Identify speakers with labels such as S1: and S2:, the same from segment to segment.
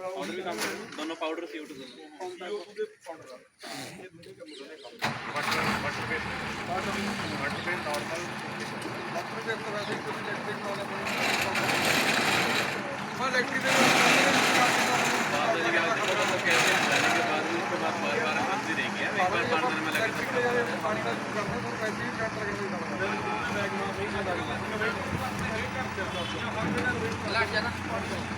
S1: Powder भी काम करेगा दोनों पाउडर सी दोनों बाद में क्या होता है वो कहते हैं जाने के बाद उसके बाद बार बार हंसती रहेगी अब एक बार पानी देने में लगे
S2: ਬੈਕ ਮਾਰ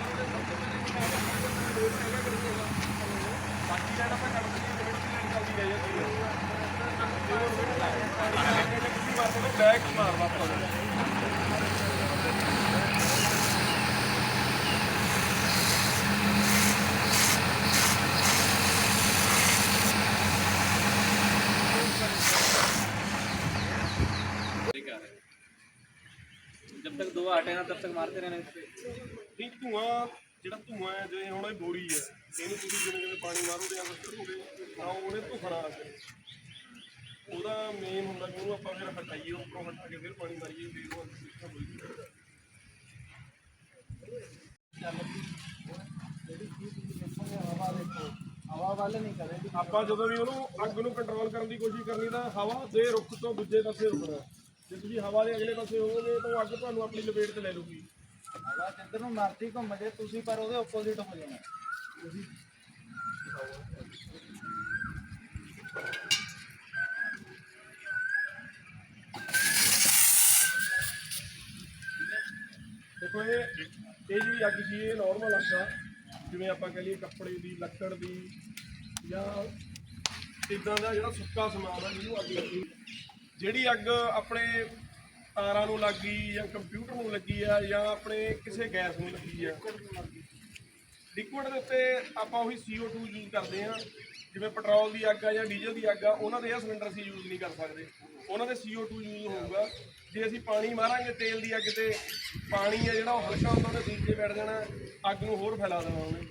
S1: जब तक दो आटे ना तब तक मारते रहना ठीक तो
S2: तू हाँ ਜਿਹੜਾ ਧੂਆਂ ਹੈ, ਜਿਵੇਂ ਹੁਣ ਇਹ ਬੋਰੀ ਹੈ, ਇਹਨੂੰ ਤੁਸੀਂ ਜਿਵੇਂ ਜਿਵੇਂ ਪਾਣੀ ਮਾਰੋਗੇ ਜਾਂ ਸੁੱਟੋਗੇ ਤਾਂ ਉਹਨੇ ਧੁਖਣਾ ਉਹਦਾ ਮੇਨ ਹੁੰਦਾ ਕਿ ਉਹਨੂੰ ਆਪਾਂ ਫਿਰ ਹਟਾਈਏ, ਉੱਪਰੋਂ ਹਟਾ ਕੇ ਫਿਰ ਪਾਣੀ ਮਾਰੀਏ, ਫਿਰ ਉਹ ਸਿਸਟਮ ਹੋਈ
S3: ਹਵਾ ਵੱਲ ਨਹੀਂ ਕਰੇਗੀ
S2: ਆਪਾਂ ਜਦੋਂ ਵੀ ਉਹਨੂੰ ਅੱਗ ਨੂੰ ਕੰਟਰੋਲ ਕਰਨ ਦੀ ਕੋਸ਼ਿਸ਼ ਕਰਨੀ, ਤਾਂ ਹਵਾ ਦੇ ਰੁੱਖ ਤੋਂ ਦੂਜੇ ਪਾਸੇ ਰੁਕਣਾ ਜੇ ਤੁਸੀਂ ਹਵਾ ਦੇ ਅਗਲੇ ਪਾਸੇ ਹੋਵੋਗੇ, ਤਾਂ ਅੱਗ ਤੁਹਾਨੂੰ ਆਪਣੀ ਲਪੇਟ ਤੇ ਲੈ ਲੂਗੀ
S3: ਹਵਾ ਜਿੱਧਰ ਨੂੰ ਮਰਜ਼ੀ ਘੁੰਮ ਜੇ, ਤੁਸੀਂ ਪਰ ਉਹਦੇ ਆਪੋਜ਼ਿਟ ਹੋ ਜਾਣਾ।
S2: ਦੇਖੋ ਇਹ ਇਹ ਜਿਹੜੀ ਅੱਗ ਸੀ ਇਹ ਨਾਰਮਲ ਅੱਗ ਆ ਜਿਵੇਂ ਆਪਾਂ ਕਹ ਲਈਏ ਕੱਪੜੇ ਦੀ, ਲੱਕੜ ਦੀ, ਜਾਂ ਇਦਾਂ ਦਾ ਜਿਹੜਾ ਸੁੱਕਾ ਸਮਾਨ ਆ, ਜਿਹਨੂੰ ਅੱਗ ਲੱਗੀ। ਜਿਹੜੀ ਅੱਗ ਆਪਣੇ ਤਾਰਾਂ ਨੂੰ ਲੱਗੀ ਜਾਂ ਕੰਪਿਊਟਰ ਨੂੰ ਲੱਗੀ ਆ ਜਾਂ ਆਪਣੇ ਕਿਸੇ ਗੈਸ ਨੂੰ ਲੱਗੀ ਆ। ਲਿਕੁਇਡ ਦੇ ਉੱਤੇ ਆਪਾਂ ਉਹੀ CO2 ਯੂਜ਼ ਕਰਦੇ ਆ। ਜਿਵੇਂ ਪੈਟਰੋਲ ਦੀ ਅੱਗ ਆ ਜਾਂ ਡੀਜ਼ਲ ਦੀ ਅੱਗ ਆ, ਉਹਨਾਂ ਦੇ ਇਹ ਸਿਲੰਡਰ ਅਸੀਂ ਯੂਜ਼ ਨਹੀਂ ਕਰ ਸਕਦੇ। ਉਹਨਾਂ ਦੇ CO2 ਯੂਜ਼ ਹੋਊਗਾ। ਜੇ ਅਸੀਂ ਪਾਣੀ ਮਾਰਾਂਗੇ ਤੇਲ ਦੀ ਅੱਗ ਤੇ, ਪਾਣੀ ਆ ਜਿਹੜਾ ਉਹ ਹਲਕਾ ਹੁੰਦਾ, ਉਹਦੇ ਸੀਟ 'ਤੇ ਬੈਠ ਜਾਣਾ, ਅੱਗ ਨੂੰ ਹੋਰ ਫੈਲਾ ਦੇਣਾ ਉਹਨੇ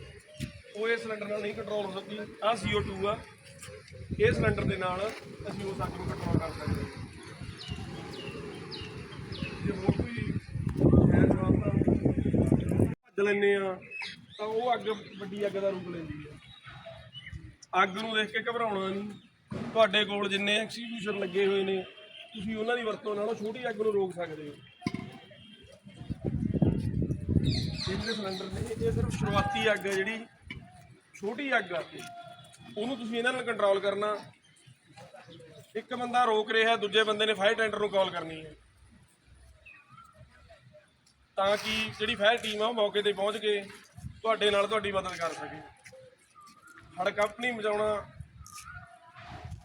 S2: ਉਹ ਇਹ ਸਿਲੰਡਰ ਨਾਲ ਨਹੀਂ ਕੰਟਰੋਲ ਹੋ ਸਕਦੀ। ਆਹ CO2 ਆ। ਇਹ ਸਿਲੰਡਰ ਦੇ ਨਾਲ ਅਸੀਂ ਉਸ ਅੱਗ ਨੂੰ ਕੰਟਰੋਲ ਕਰ ਸਕਦੇ ਹਾਂ। ਜੇ ਹੋਰ ਕੋਈ ਹੈ ਜਵਾਬ ਤਾਂ ਭੱਜ ਲੈਂਦੇ ਆ ਤਾਂ ਉਹ ਅੱਗ ਵੱਡੀ ਅੱਗ ਦਾ ਰੂਪ ਲੈਂਦੀ ਹੈ ਅੱਗ ਨੂੰ ਦੇਖ ਕੇ ਘਬਰਾਉਣਾ ਨਹੀਂ। ਤੁਹਾਡੇ ਕੋਲ ਜਿੰਨੇ ਐਕਸੀਕਿਊਸ਼ਨ ਲੱਗੇ ਹੋਏ ਨੇ, ਤੁਸੀਂ ਉਹਨਾਂ ਦੀ ਵਰਤੋਂ ਨਾਲ ਉਹ ਛੋਟੀ ਅੱਗ ਨੂੰ ਰੋਕ ਸਕਦੇ ਹੋ। ਜਿਹੜੇ ਸਿਲੰਡਰ ਨੇ, ਇਹ ਸਿਰਫ ਸ਼ੁਰੂਆਤੀ ਅੱਗ ਹੈ ਜਿਹੜੀ ਛੋਟੀ ਅੱਗ ਆ। ਉਹਨੂੰ ਤੁਸੀਂ ਇਹਨਾਂ ਨਾਲ ਕੰਟਰੋਲ ਕਰਨਾ। ਇੱਕ ਬੰਦਾ ਰੋਕ ਰਿਹਾ, ਦੂਜੇ ਬੰਦੇ ਨੇ ਫਾਇਰ ਟੈਂਡਰ ਨੂੰ ਕਾਲ ਕਰਨੀ ਹੈ। ਤਾਂ ਕਿ ਜਿਹੜੀ ਫਾਇਰ ਟੀਮ ਆ ਉਹ ਮੌਕੇ ਤੇ ਪਹੁੰਚ ਕੇ ਤੁਹਾਡੇ ਨਾਲ ਤੁਹਾਡੀ ਮਦਦ ਕਰ ਸਕੇ। ਹੜ ਕੰਪਨੀ ਮਚਾਉਣਾ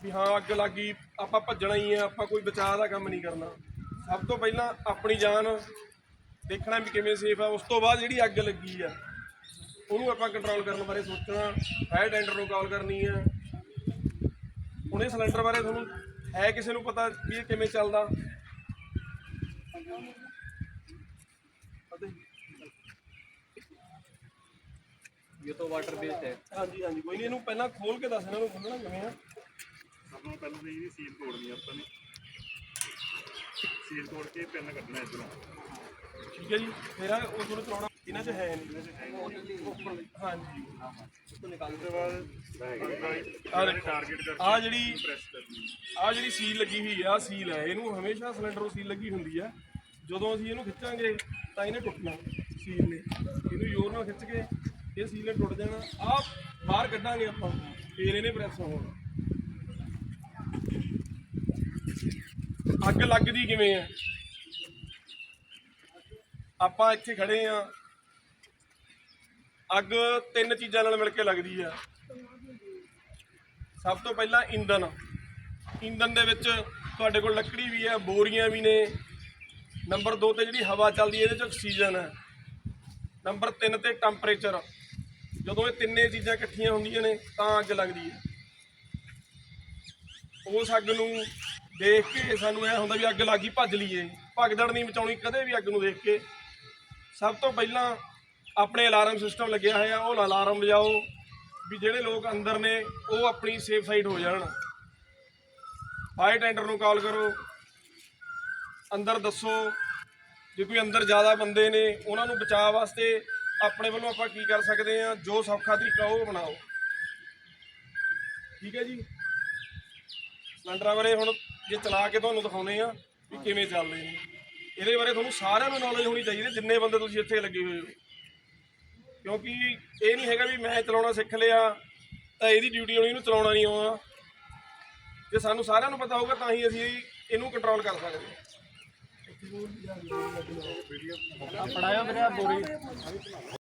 S2: ਵੀ ਹਾਂ, ਅੱਗ ਲੱਗੀ, ਆਪਾਂ ਭੱਜਣਾ ਹੀ ਹੈ ਆਪਾਂ ਕੋਈ ਬਚਾਅ ਦਾ ਕੰਮ ਨਹੀਂ ਕਰਨਾ। ਸਭ ਤੋਂ ਪਹਿਲਾਂ ਆਪਣੀ ਜਾਨ ਦੇਖਣਾ ਵੀ ਕਿਵੇਂ ਸੇਫ ਆ, ਉਸ ਤੋਂ ਬਾਅਦ ਜਿਹੜੀ ਅੱਗ ਲੱਗੀ ਆ, ਉਹਨੂੰ ਆਪਾਂ ਕੰਟਰੋਲ ਕਰਨ ਬਾਰੇ ਸੋਚਣਾ ਫਾਇਰ ਟੈਂਡਰ ਨੂੰ ਕਾਲ ਕਰਨੀ ਆ। ਹੁਣ ਇਹ ਸਿਲੰਡਰ ਬਾਰੇ ਤੁਹਾਨੂੰ ਹੈ ਕਿਸੇ ਨੂੰ ਪਤਾ ਵੀ ਇਹ ਕਿਵੇਂ ਚੱਲਦਾ ਪਤਾ ਹੀ
S1: ये तो वाटर बेस्ड है
S2: ਹਾਂਜੀ ਹਾਂਜੀ ਕੋਈ ਨਹੀਂ ਇਹਨੂੰ ਪਹਿਲਾਂ ਖੋਲ ਕੇ ਦੱਸ ਇਹਨਾਂ ਨੂੰ ਖੋਲਣਾ ਕਿਵੇਂ ਆ
S4: ਸਭ ਤੋਂ ਪਹਿਲਾਂ ਤਾਂ ਇਹਦੀ ਸੀਲ ਤੋੜਨੀ ਆ ਆਪਾਂ ਨੇ ਸੀਲ ਤੋੜ ਕੇ ਪਿੰਨ ਕੱਢਣਾ ਇਧਰੋਂ
S2: ਠੀਕ ਹੈ ਜੀ ਫਿਰ ਆ ਉਹ ਤੁਹਾਨੂੰ ਚਲਾਉਣਾ ਇਹਨਾਂ 'ਚ ਹੈ ਨਹੀਂ ਹਾਂਜੀ
S4: ਉਸ ਤੋਂ ਬਾਅਦ
S2: ਆਹ ਦੇਖੋ।
S4: ਟਾਰਗੇਟ ਕਰਕੇ
S2: ਆ ਜਿਹੜੀ
S4: ਪ੍ਰੈਸ ਕਰਨੀ
S2: ਆ ਜਿਹੜੀ ਸੀਲ ਲੱਗੀ ਹੋਈ ਆ ਸੀਲ ਹੈ ਇਹਨੂੰ ਹਮੇਸ਼ਾ ਸਿਲੰਡਰ ਨੂੰ ਸੀਲ ਲੱਗੀ ਹੁੰਦੀ ਆ ਜਦੋਂ ਅਸੀਂ ਇਹਨੂੰ ਖਿੱਚਾਂਗੇ ਤਾਂ ਇਹਨੇ ਟੁੱਟਣਾ ਸੀਲ ਨੇ ਇਹਨੂੰ ਜ਼ੋਰ ਨਾਲ ਖਿੱਚ ਕੇ ਇਹ ਸੀਲ ਟੁੱਟ ਜਾਣਾ। ਆ ਬਾਹਰ ਕੱਢਾਂਗੇ ਆਪਾਂ। ਫੇਰ ਇਹਨੇ ਪ੍ਰੈਸ ਹੋਣਾ। ਅੱਗ ਲੱਗਦੀ ਕਿਵੇਂ ਆ? ਆਪਾਂ ਇੱਥੇ ਖੜੇ ਆ। ਅੱਗ ਤਿੰਨ ਚੀਜ਼ਾਂ ਨਾਲ ਮਿਲ ਕੇ ਲੱਗਦੀ ਆ। ਸਭ ਤੋਂ ਪਹਿਲਾਂ ਇੰਧਨ। ਇੰਧਨ ਦੇ ਵਿੱਚ ਤੁਹਾਡੇ ਕੋਲ ਲੱਕੜੀ ਵੀ ਹੈ ਬੋਰੀਆਂ ਵੀ ਨੇ। ਨੰਬਰ 2 ਤੇ ਜਿਹੜੀ ਹਵਾ ਚੱਲਦੀ ਹੈ ਇਹਦੇ ਚ ਆਕਸੀਜਨ ਹੈ ਨੰਬਰ 3 ਤੇ ਟੈਂਪਰੇਚਰ ਜਦੋਂ ਇਹ ਤਿੰਨੇ ਚੀਜ਼ਾਂ ਇਕੱਠੀਆਂ ਹੁੰਦੀਆਂ ਨੇ, ਤਾਂ ਅੱਗ ਲੱਗਦੀ ਹੈ। ਉਸ ਅੱਗ ਨੂੰ ਦੇਖ ਕੇ ਸਾਨੂੰ ਇਹ ਹੁੰਦਾ ਵੀ ਅੱਗ ਲੱਗੀ ਭੱਜ ਲਈਏ। ਭਗਦੜ ਨਹੀਂ ਮਚਾਉਣੀ ਕਦੇ ਵੀ ਅੱਗ ਨੂੰ ਦੇਖ ਕੇ। ਸਭ ਤੋਂ ਪਹਿਲਾਂ ਆਪਣੇ ਅਲਾਰਮ ਸਿਸਟਮ ਲੱਗਿਆ ਹੋਇਆ, ਉਹ ਅਲਾਰਮ ਵਜਾਓ ਵੀ ਜਿਹੜੇ ਲੋਕ ਅੰਦਰ ਨੇ, ਉਹ ਆਪਣੀ ਸੇਫ ਸਾਈਡ ਹੋ ਜਾਣ। ਫਾਇਰ ਟੈਂਡਰ ਨੂੰ ਕਾਲ ਕਰੋ। ਅੰਦਰ ਦੱਸੋ। ਜੇ ਕੋਈ ਅੰਦਰ ਜ਼ਿਆਦਾ ਬੰਦੇ ਨੇ, ਉਹਨਾਂ ਨੂੰ ਬਚਾਅ ਵਾਸਤੇ ਆਪਣੇ ਵੱਲੋਂ ਆਪਾਂ ਕੀ ਕਰ ਸਕਦੇ ਆ ਜੋ ਸੌਖਾ ਤਰੀਕਾ ਉਹ ਬਣਾਓ ਠੀਕ ਹੈ ਜੀ? ਸਿਲੰਡਰਾਂ ਬਾਰੇ ਹੁਣ ਜੇ ਚਲਾ ਕੇ ਤੁਹਾਨੂੰ ਦਿਖਾਉਨੇ ਆ ਵੀ ਕਿਵੇਂ ਚੱਲਦੇ ਨੇ। ਇਹਦੇ ਬਾਰੇ ਤੁਹਾਨੂੰ ਸਾਰਿਆਂ ਨੂੰ ਨੌਲੇਜ ਹੋਣੀ ਚਾਹੀਦੀ ਜਿੰਨੇ ਬੰਦੇ ਤੁਸੀਂ ਇੱਥੇ ਲੱਗੇ ਹੋਏ ਹੋ। ਕਿਉਂਕਿ ਇਹ ਨਹੀਂ ਹੈਗਾ ਵੀ ਮੈਂ ਚਲਾਉਣਾ ਸਿੱਖ ਲਿਆ, ਤਾਂ ਇਹਦੀ ਡਿਊਟੀ ਹੋਣੀ ਇਹਨੂੰ ਚਲਾਉਣਾ ਨਹੀਂ ਆਉਣਾ ਜੇ ਸਾਨੂੰ ਸਾਰਿਆਂ ਨੂੰ ਪਤਾ ਹੋਊਗਾ, ਤਾਂ ਹੀ ਅਸੀਂ ਇਹਨੂੰ ਕੰਟਰੋਲ ਕਰ ਸਕਦੇ ਹਾਂ।
S3: ਪੜਾਇਆ ਵੀਰੇ ਆਹ ਬੋਰੀ।